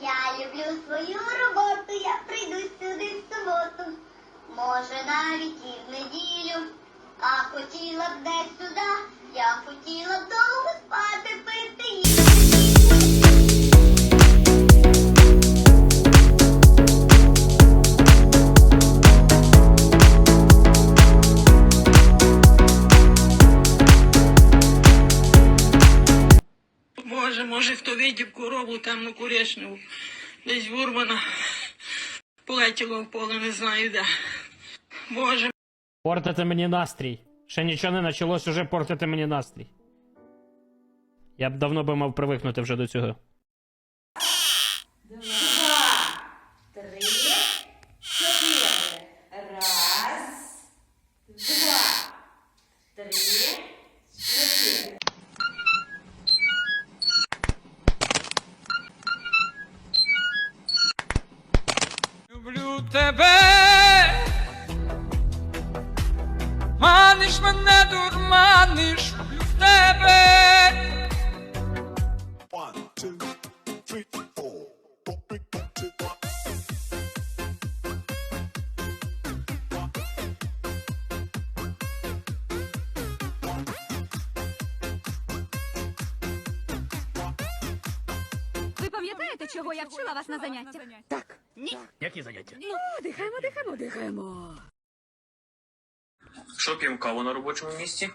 Я люблю свою роботу, я прийду сюди в суботу, може навіть і в неділю. А хотіла б десь сюди, я хотіла б довго Боже, може, хто видів корову темну Курешневу, Десь вурвана. Полетіло в поле, не знаю де. Боже, Портите мені настрій. Ще нічого не почалось, уже портите мені настрій. Я б давно би мав привикнути вже до цього. Тебе. Маниш мене, дурманиш, люблю тебе. One, two, three, four. Don't be don't Ви пам'ятаєте, чого я вчила вас на заняттях? Які заняття? Ну, дихаємо, дихаємо, дихаємо. Що п'ємо каву на робочому місці?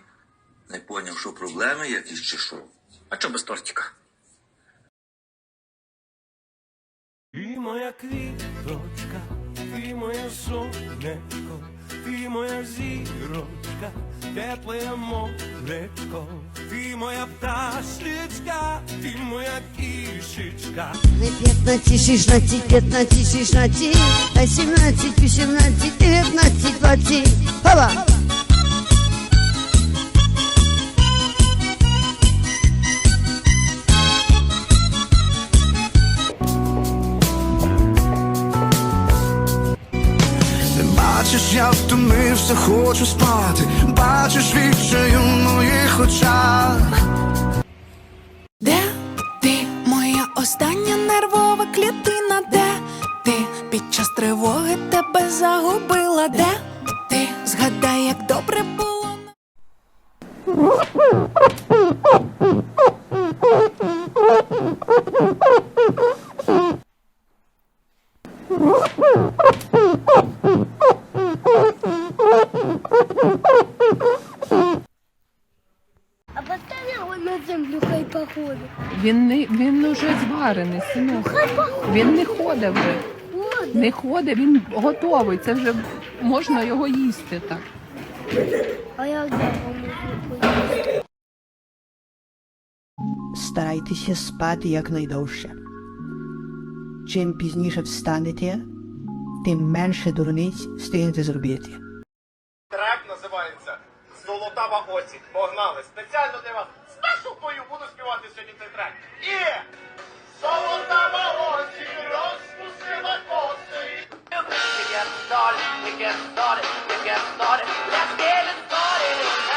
Не поняв, що проблеми якісь чи що? А чо без тортика? І моя квіточка, і моє сонечко, ти моя зірочка, тепле моречко, ти моя пташечка, ти моя кішечка. Не 15, 16, 15, 16, а 17, 18, 19, 20. Хова! Бачиш, я втомився, хочу спати, бачиш відчаю в моїх очах. Де ти, моя остання нервова клітина? Де ти під час тривоги тебе загубила? Де ти згадай, як добре було? Походить. Він не він уже зварений, синок. Він не ходить вже. Не ходить, він готовий. Це вже можна його їсти так. А я поїсти? Старайтеся спати якнайдовше. Чим пізніше встанете, тим менше дурниць встигнете зробити. Трек називається Золотава осінь. Погнали! Спеціально для вас супою буду співати сьогодні цей трек. І золота волосі розпустила коси. Get started, get started, get started, let's get it started.